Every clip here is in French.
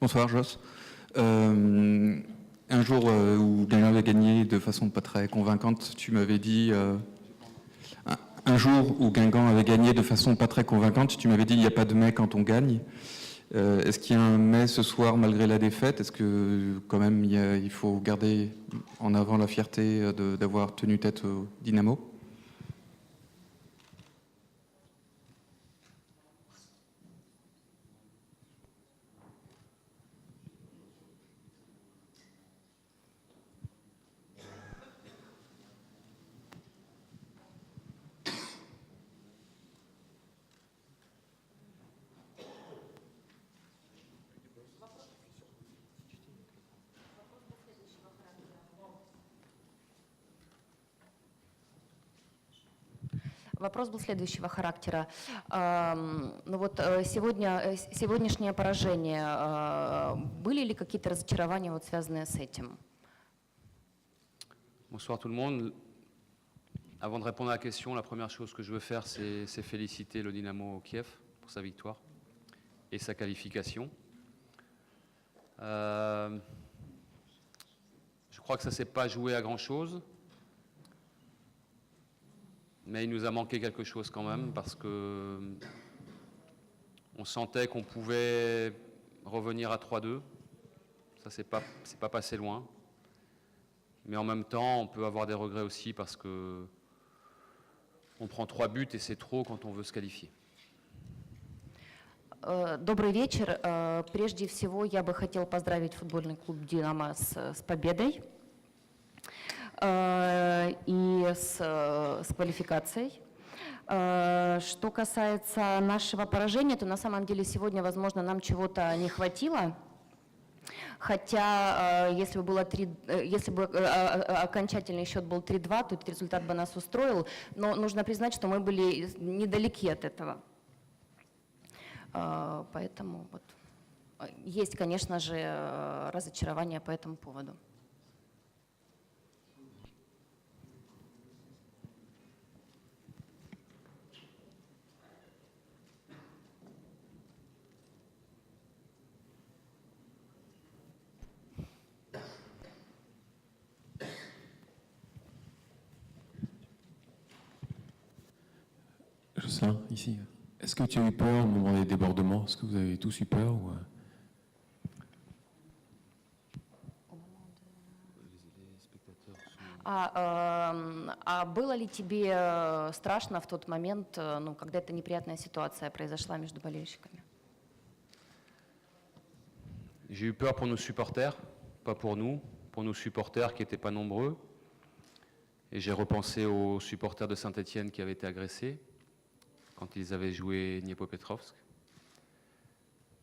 Bonsoir Joss. Euh, un jour euh, où Guingamp avait gagné de façon pas très convaincante, tu m'avais dit... euh, un, jour où Guingamp avait gagné de façon pas très convaincante, tu m'avais dit il n'y a pas de mais quand on gagne. Est-ce qu'il y a un mais ce soir malgré la défaite? Est-ce que quand même il, faut garder en avant la fierté d'avoir tenu tête au Dynamo? Вопрос был следующего характера. Ам, Ну вот э, сегодня, э, с- сегодняшнее поражение, э, были ли какие-то разочарования, вот, связанные с этим? Bonsoir tout le monde. Avant de répondre à la question, la première chose que je veux faire, c'est c'est féliciter le Dynamo Kiev pour sa victoire et sa qualification. Euh, je crois que ça ne s'est pas joué à grand-chose, mais il nous a manqué quelque chose quand même parce que on sentait qu'on pouvait revenir à 3-2. Ça ne s'est pas, c'est pas passé loin. Mais en même temps, on peut avoir des regrets aussi parce que on prend trois buts et c'est trop quand on veut se qualifier. Э, Добрый вечер. Э, Прежде всего, я бы хотел поздравить футбольный клуб «Динамо» с, с победой э, И с, э, с квалификацией. Э, Что касается нашего поражения, то на самом деле сегодня, возможно, нам чего-то не хватило. Хотя, э, если бы, было 3, э, если бы э, э, окончательный счет был 3-2, то этот результат бы нас устроил. Но нужно признать, что мы были недалеки от этого. Э, Поэтому вот, э, есть, конечно же, э, разочарование по этому поводу. Jocelyn, ici. Est-ce que tu as eu peur au moment des débordements Est-ce que vous avez tous eu peur ou, euh, А, эм, а было ли тебе э, страшно в тот момент, э, ну, когда эта неприятная ситуация произошла между болельщиками? J'ai eu peur pour nos supporters, pas pour nous, pour nos supporters qui n'étaient pas nombreux. Et j'ai repensé aux supporters de Saint-Etienne qui avaient été agressés quand ils avaient joué Dniepopetrovsk.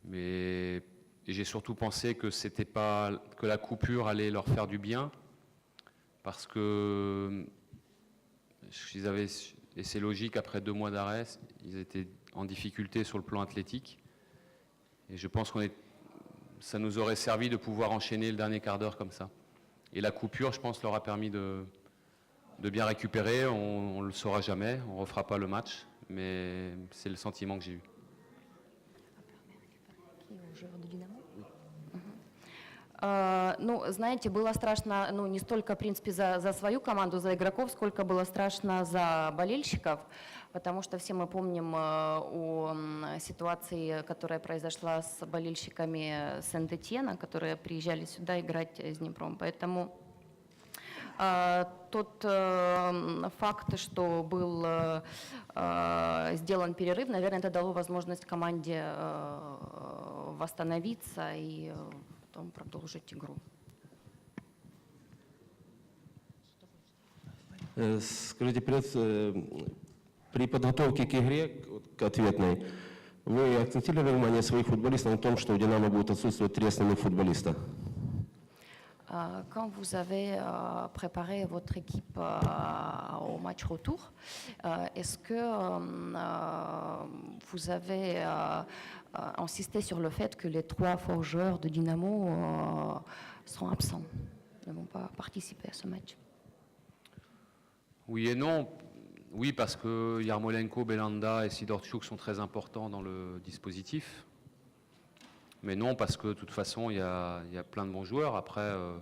Mais j'ai surtout pensé que c'était pas que la coupure allait leur faire du bien parce que ils avaient et c'est logique après deux mois d'arrêt, ils étaient en difficulté sur le plan athlétique. Et je pense qu'on est ça nous aurait servi de pouvoir enchaîner le dernier quart d'heure comme ça. Et la coupure, je pense, leur a permis de, de bien récupérer. On ne le saura jamais, on ne refera pas le match, mais c'est le sentiment que j'ai eu. Э, Ну, знаете, было страшно, ну, не столько, в принципе, за, за свою команду, за игроков, сколько было страшно за болельщиков, потому что все мы помним э, о ситуации, которая произошла с болельщиками Сент-Этьена, которые приезжали сюда играть с Днепром. Поэтому тот э, факт, что был э, э, сделан перерыв, наверное, это дало возможность команде восстановиться и потом продолжить игру. Скажите, при подготовке к игре, к- ответной, вы акцентировали внимание своих футболистов на том, что у «Динамо» будут отсутствовать три основных футболиста? Euh, Quand vous avez euh, préparé votre équipe euh, au match retour, est-ce que vous avez insisté sur le fait que les trois forts joueurs de Dynamo sont absents, ne vont pas participer à ce match? Oui et non. Oui, parce que Yarmolenko, Belanda et Sidorchuk sont très importants dans le dispositif. Mais non, parce que de toute façon, il y a, plein de bons joueurs. Après, euh,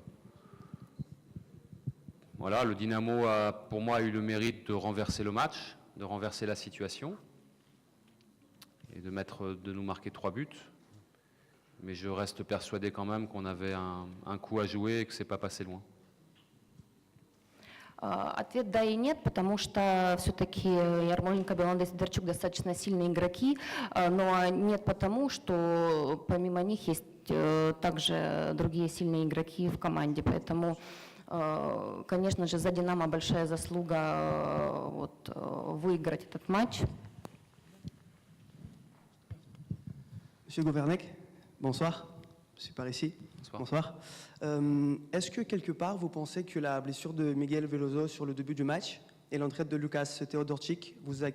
voilà, le Dynamo, a, pour moi, a eu le mérite de renverser le match, de renverser la situation et de nous marquer trois buts. Mais je reste persuadé quand même qu'on avait un, un coup à jouer et que c'est pas passé loin. А, Ответ да и нет, потому что все-таки Ярмоленко, Беланда и Сидорчук достаточно сильные игроки, а, но нет потому, что помимо них есть э, также другие сильные игроки в команде, поэтому, э, конечно же, за «Динамо» большая заслуга э, вот, э, выиграть этот матч. Monsieur Gouvernec, bonsoir. Je suis par ici. Bonsoir. Euh, Est-ce que quelque part vous pensez que la blessure de Miguel Veloso sur le début du match et l'entrée de Lucas Teodorczyk vous a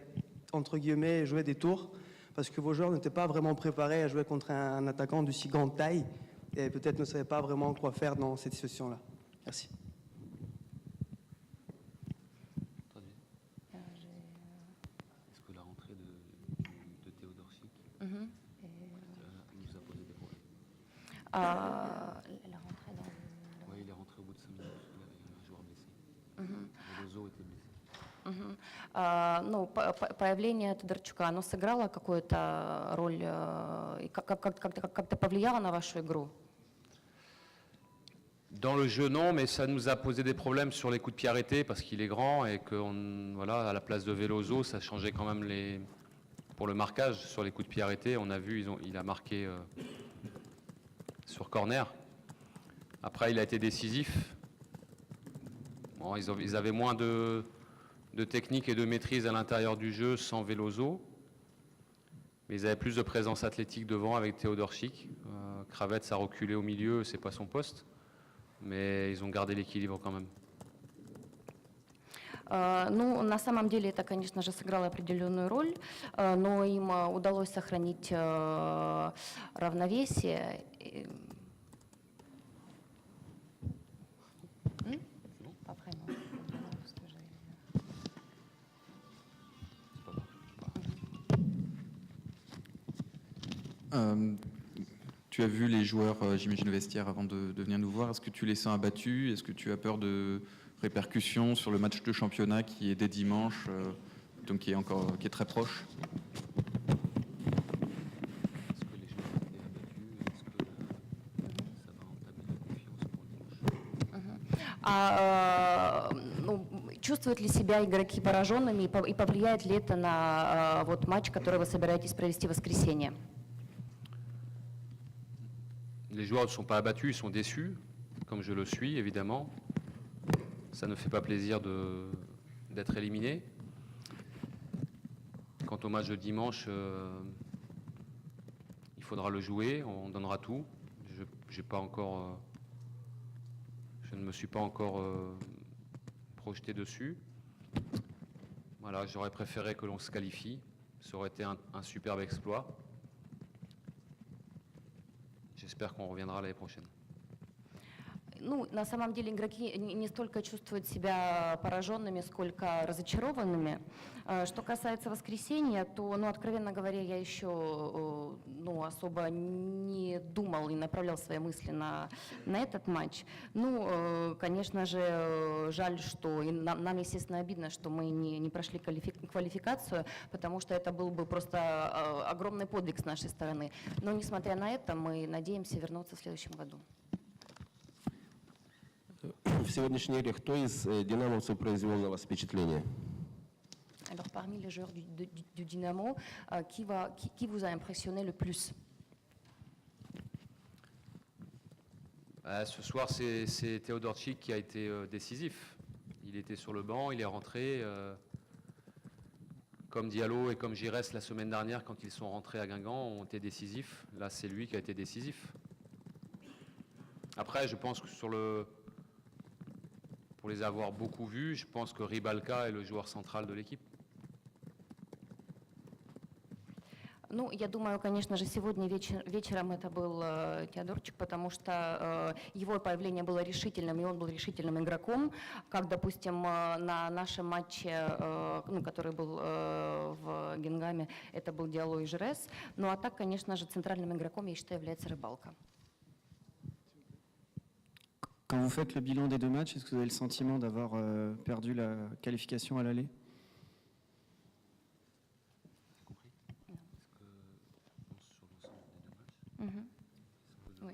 entre guillemets joué des tours? Parce que vos joueurs n'étaient pas vraiment préparés à jouer contre un, attaquant de si grande taille et peut-être ne savaient pas vraiment quoi faire dans cette situation-là. Merci. Est-ce Ну, по- по- появление Тодорчука, оно сыграло какую-то роль, э, и как- как- как- как-то как-то повлияло на вашу игру? Dans le jeu, non, mais ça nous a posé des problèmes sur les coups de pied arrêtés parce qu'il est grand et que, on- voilà, à la place de Veloso, ça changeait quand même les. Pour le marquage sur les coups de pied arrêtés, on a vu, ils ont, il a marqué euh, sur corner. Après, il a été décisif. Bon, ils, ont- ils avaient moins de, de technique et de maîtrise à l'intérieur du jeu sans Veloso. Mais ils avaient plus de présence athlétique devant avec Théodorchik. Euh, Kravets a reculé au milieu, c'est pas son poste mais ils ont gardé l'équilibre quand même. А, Ну, на самом деле это, конечно же, сыграло определенную роль, а, но им а, удалось сохранить а, равновесие. Euh, tu as vu les joueurs, euh, j'imagine, au vestiaire avant de, de venir nous voir. Est-ce que tu les sens abattus Est-ce que tu as peur de répercussions sur le match de championnat qui est dès dimanche, euh, donc qui est, encore, qui est très proche Est-ce que les joueurs étaient abattus Est-ce que ça va entamer la confiance pour le dimanche А, э, ну, чувствуют ли себя игроки пораженными и пов- и повлияет ли это на э, вот матч, который вы собираетесь провести в воскресенье? Les joueurs ne sont pas abattus, ils sont déçus, comme je le suis évidemment. Ça ne fait pas plaisir d'être éliminé. Quant au match de dimanche, euh, il faudra le jouer, on donnera tout. Je, pas encore, euh, je ne me suis pas encore euh, projeté dessus. Voilà, j'aurais préféré que l'on se qualifie. Ça aurait été un superbe exploit. J'espère qu'on reviendra l'année prochaine. Ну, на самом деле игроки не столько чувствуют себя пораженными, сколько разочарованными. Э, Что касается воскресенья, то, ну, откровенно говоря, я еще э, ну, особо не думал и направлял свои мысли на, на этот матч. Ну, э, конечно же, жаль, что и нам, нам, естественно, обидно, что мы не, не прошли квалифи- квалификацию, потому что это был бы просто э, огромный подвиг с нашей стороны. Но, несмотря на это, мы надеемся вернуться в следующем году. В сегодняшней игре кто из э, динамовцев произвел на вас впечатление? Alors, parmi les joueurs du, de- du- du Dynamo, euh, qui, va, qui, qui vous a impressionné le plus Euh, ce soir, c'est c'est Théodorchik qui a été euh, décisif. Il était sur le banc, il est rentré. euh, comme Diallo et comme Giresse la semaine dernière, quand ils sont rentrés à Guingamp, ont été décisifs. Là, c'est lui qui a été décisif. Après, je pense que sur le. Pour les avoir beaucoup vus, je pense que Ribalka est le joueur central de l'équipe. Ну, я думаю, конечно же, сегодня вечер, вечером это был э, Теодорчик, потому что э, его появление было решительным, и он был решительным игроком, как, допустим, э, на нашем матче, э, ну, который был э, в Генгаме, это был Диалой Жрес. Ну, а так, конечно же, центральным игроком, я считаю, является Рыбалка. Quand vous faites le bilan des deux matchs, est-ce que vous avez le sentiment d'avoir euh, perdu la qualification à l'aller Мгм. Oui.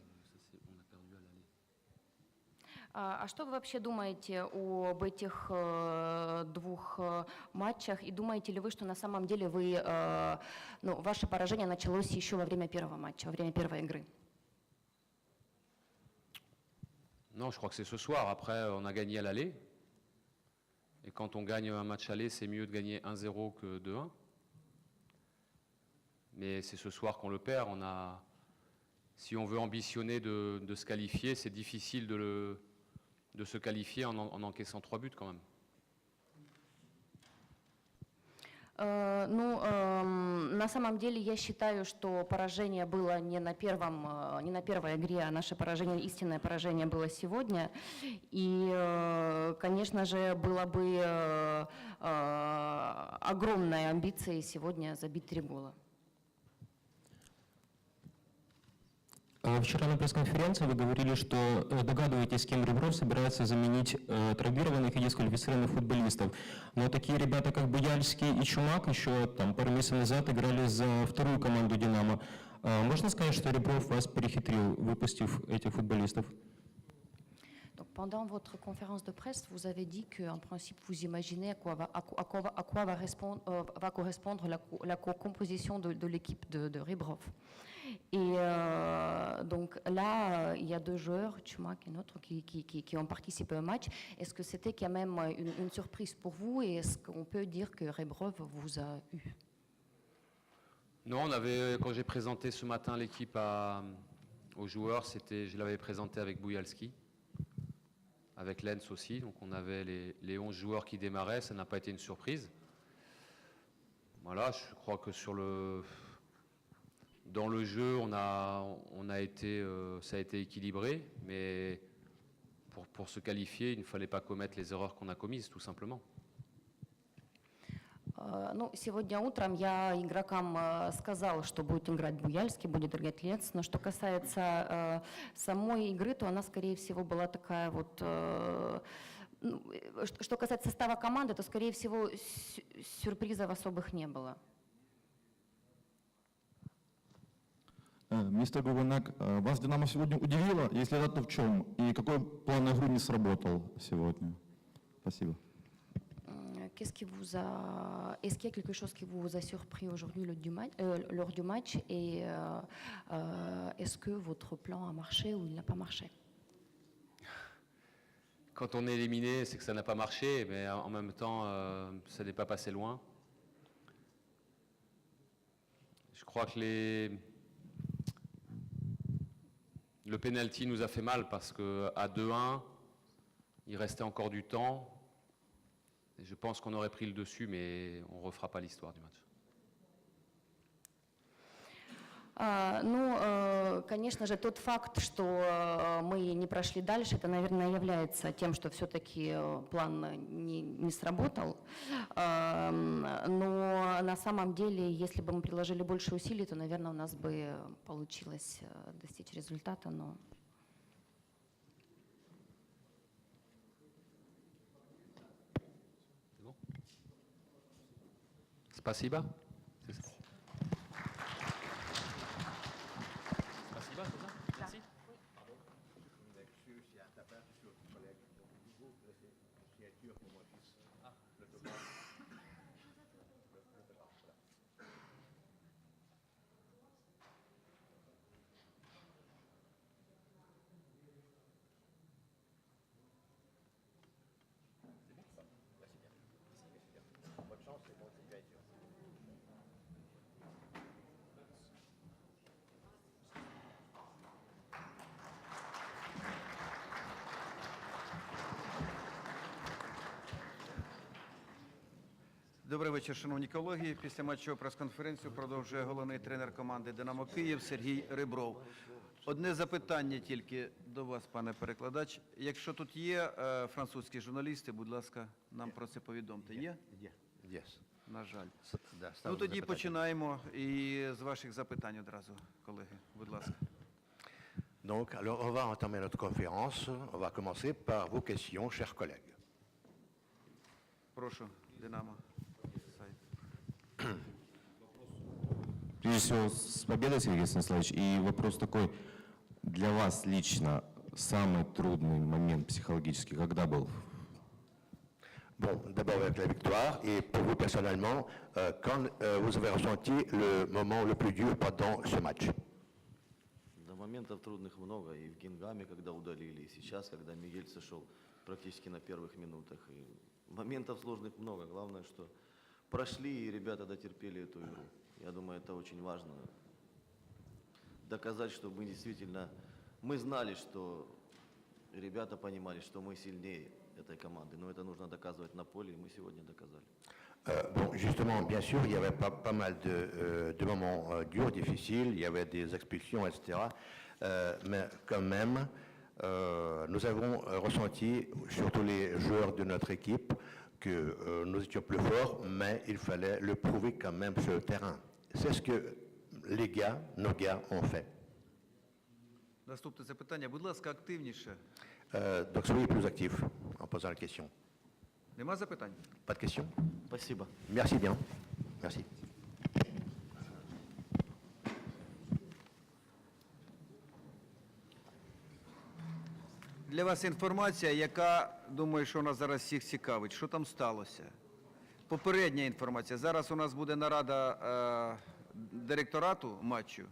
А а что вы вообще думаете об этих э, двух э, матчах? И думаете ли вы, что на самом деле вы, э, ну, ваше поражение началось еще во время первого матча, во время первой игры? Non, je crois que c'est ce soir. Après, on a gagné à l'aller. Et quand on gagne un match aller, c'est mieux de gagner 1-0 que 2-1. Mais c'est ce soir qu'on le perd. On a, si on veut ambitionner de, se qualifier, c'est difficile de, se qualifier en, en- en encaissant trois buts quand même. Ну, эм, на самом деле я считаю, что поражение было не на первом, э, не на первой игре, а наше поражение, истинное поражение было сегодня. И, э, конечно же, было бы э, э, огромной амбицией сегодня забить три гола. Вчера на пресс-конференции вы говорили, что э, догадываетесь, кем Ребров собирается заменить э, травмированных и дисквалифицированных футболистов. Но такие ребята, как Бояльский и Чумак, еще там пару месяцев назад играли за вторую команду «Динамо». А Можно сказать, что Ребров вас перехитрил, выпустив этих футболистов? Donc, pendant votre conférence de presse, vous avez dit qu'en principe, vous imaginez à quoi va, à quoi- à quoi à quoi va euh, va correspondre la, la co- composition de, de l'équipe de, de Rebrov. Et euh, donc là, euh, il y a deux joueurs, Chumak et notre, qui, qui- qui- ont participé au match. Est-ce que c'était quand même euh, une, surprise pour vous et est-ce qu'on peut dire que Rebrov vous a eu? Non, on avait, quand j'ai présenté ce matin l'équipe aux joueurs, c'était, je l'avais présenté avec Boujalski, avec Lens aussi. Donc on avait les, les 11 joueurs qui démarraient, ça n'a pas été une surprise. Voilà, je crois que sur le, dans le jeu, on a, on a été, euh, ça a été équilibré, mais pour, pour se qualifier, il ne fallait pas commettre les erreurs qu'on a commises, tout simplement. Э, Ну, сегодня утром я игрокам э, сказала, что будет играть Буяльский, будет играть Лец. Но что касается э, самой игры, то она, скорее всего, была такая вот... ну, что- касается состава команды, то, скорее всего, сю- сюрпризов особых не было. Мистер Гугунак, э, вас «Динамо» сегодня удивило? Если да, то в чем? И какой план на игру не сработал сегодня? Спасибо. Euh, Qu'est-ce qui vous a... Est-ce qu'il y a quelque chose qui vous a surpris aujourd'hui lors du match, euh, lors du match et euh, euh, est-ce que votre plan a marché ou il n'a pas marché Quand on est éliminé, c'est que ça n'a pas marché, mais en même temps, euh, ça n'est pas passé loin. Je crois que les... le penalty nous a fait mal parce qu'à 2-1, il restait encore du temps. Je pense qu'on aurait pris le dessus, mais on ne refera pas l'histoire du match. Ну, э, конечно же, тот факт, что э, мы не прошли дальше, это, наверное, является тем, что все-таки план не, не сработал. Эм, Но на самом деле, если бы мы приложили больше усилий, то, наверное, у нас бы получилось э, достичь результата. Но Спасибо. concur pour moi, fils. Ah, le Добрий вечір, шановні колеги. Після матчової прес-конференцію продовжує головний тренер команди «Динамо Київ» Сергій Рибров. Одне запитання тільки до вас, пане перекладач. Якщо тут є е, французькі журналісти, будь ласка, нам про це повідомте. Є? Yes. На жаль. Да, Ну тоді запитання. починаємо і з ваших запитань одразу, колеги. Будь ласка. Donc, alors, on va entamer notre conférence. On va commencer par vos questions, chers collègues. Прошу, Динамо. Прежде всего, с победой, Сергей Станиславович. И вопрос такой, для вас лично самый трудный момент психологически, когда был? Bon, d'abord avec la victoire, et pour vous personnellement, euh, quand euh, vous avez ressenti le moment le plus dur pendant ce match Да, моментов трудных много. И в Гингаме, когда удалили, и сейчас, когда Мигель сошел практически на первых минутах. И моментов сложных много. Главное, что прошли, и ребята дотерпели эту игру. Я думаю, это очень важно. Доказать, что мы действительно... Мы знали, что ребята понимали, что мы сильнее этой команды. Но это нужно доказывать на поле, и мы сегодня доказали. Euh, Bon, justement, bien sûr, il y avait pas, pas mal de, euh, de moments euh, durs, difficiles, il y avait des expulsions, etc. Euh, mais quand même, euh, nous avons euh, ressenti, surtout les joueurs de notre équipe, que euh, nous étions plus forts, mais il fallait le prouver quand même sur le terrain. C'est ce que les gars, nos gars, ont fait. Наступне запитання. Будь ласка, активніше. Euh, donc soyez plus actifs en posant la question. Нема запитань? Pas de questions Спасибо. Merci bien. Merci. Для вас інформація, яка, думаю, що нас зараз всіх цікавить. Що там сталося? Попередня інформація. Зараз у нас буде нарада е, директорату матчу.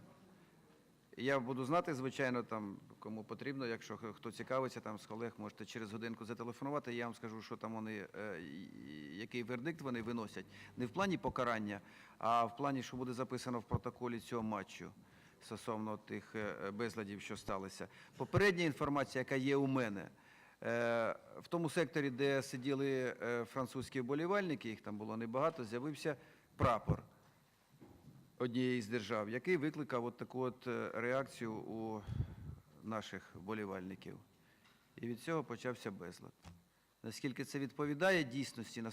Я буду знати, звичайно, там, кому потрібно, якщо хто цікавиться там з колег, можете через годинку зателефонувати. Я вам скажу, що там вони, е, який вердикт вони виносять. Не в плані покарання, а в плані, що буде записано в протоколі цього матчу стосовно тих е, безладів, що сталися. Попередня інформація, яка є у мене, е, в тому секторі, де сиділи е, французькі вболівальники, їх там було небагато, з'явився прапор однієї з держав, який викликав от таку от е, реакцію у наших вболівальників. І від цього почався безлад. Наскільки це відповідає дійсності на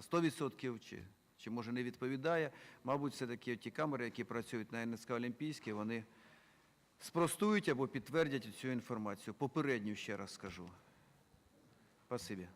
100% чи, чи може не відповідає, мабуть, все-таки ті камери, які працюють на НСК Олімпійській, вони спростують або підтвердять цю інформацію. Попередню ще раз скажу. Спасибі.